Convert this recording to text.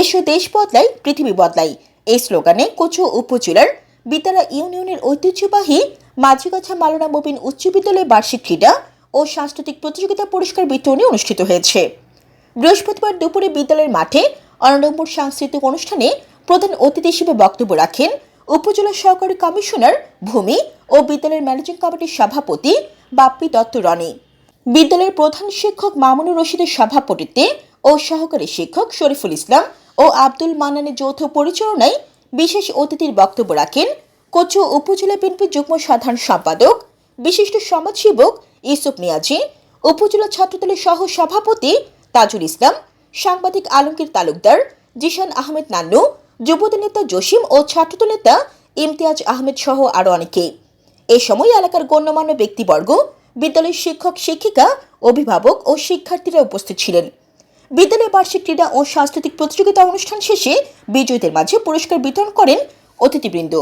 এসো দেশ বদলাই, পৃথিবী বদলাই। এই স্লোগানে কোচো উপজেলার বিতারা ইউনিয়নের ঐতিহ্যবাহী মাঝিগাছা মালনা মোবিন উচ্চ বিদ্যালয়ে বার্ষিক ক্রীড়া ও সাংস্কৃতিক প্রতিযোগিতা পুরস্কার বিতরণী অনুষ্ঠিত হয়েছে। বৃহস্পতিবার দুপুরে বিদ্যালয়ের মাঠে অনডম্বর সাংস্কৃতিক অনুষ্ঠানে প্রধান অতিথি হিসেবে বক্তব্য রাখেন উপজেলা সহকারী কমিশনার ভূমি ও বিদ্যালয়ের ম্যানেজিং কমিটির সভাপতি বাপ্পি দত্ত রনি। বিদ্যালয়ের প্রধান শিক্ষক মামুনুর রশিদের সভাপতিত্বে ও সহকারী শিক্ষক শরীফুল ইসলাম ও আব্দুল মান্নানের যৌথ পরিচালনায় বিশেষ অতিথির বক্তব্য রাখেন কচু উপজেলা বিএনপি যুগ্ম সাধারণ সম্পাদক, বিশিষ্ট সমাজসেবক ইউসুফ নিয়াজি, উপজেলা ছাত্রদলের সহ সভাপতি তাজুল ইসলাম, সাংবাদিক আলমগীর তালুকদার জিশান আহমেদ নান্নু, যুবদল নেতা জসিম ও ছাত্রদল নেতা ইমতিয়াজ আহমেদ সহ আরও অনেকে। এ সময় এলাকার গণ্যমান্য ব্যক্তিবর্গ, বিদ্যালয়ের শিক্ষক, শিক্ষিকা, অভিভাবক ও শিক্ষার্থীরা উপস্থিত ছিলেন। বিদ্যালয় বার্ষিক ক্রীড়া ও সাংস্কৃতিক প্রতিযোগিতা অনুষ্ঠান শেষে বিজয়ীদের মাঝে পুরস্কার বিতরণ করেন অতিথিবৃন্দ।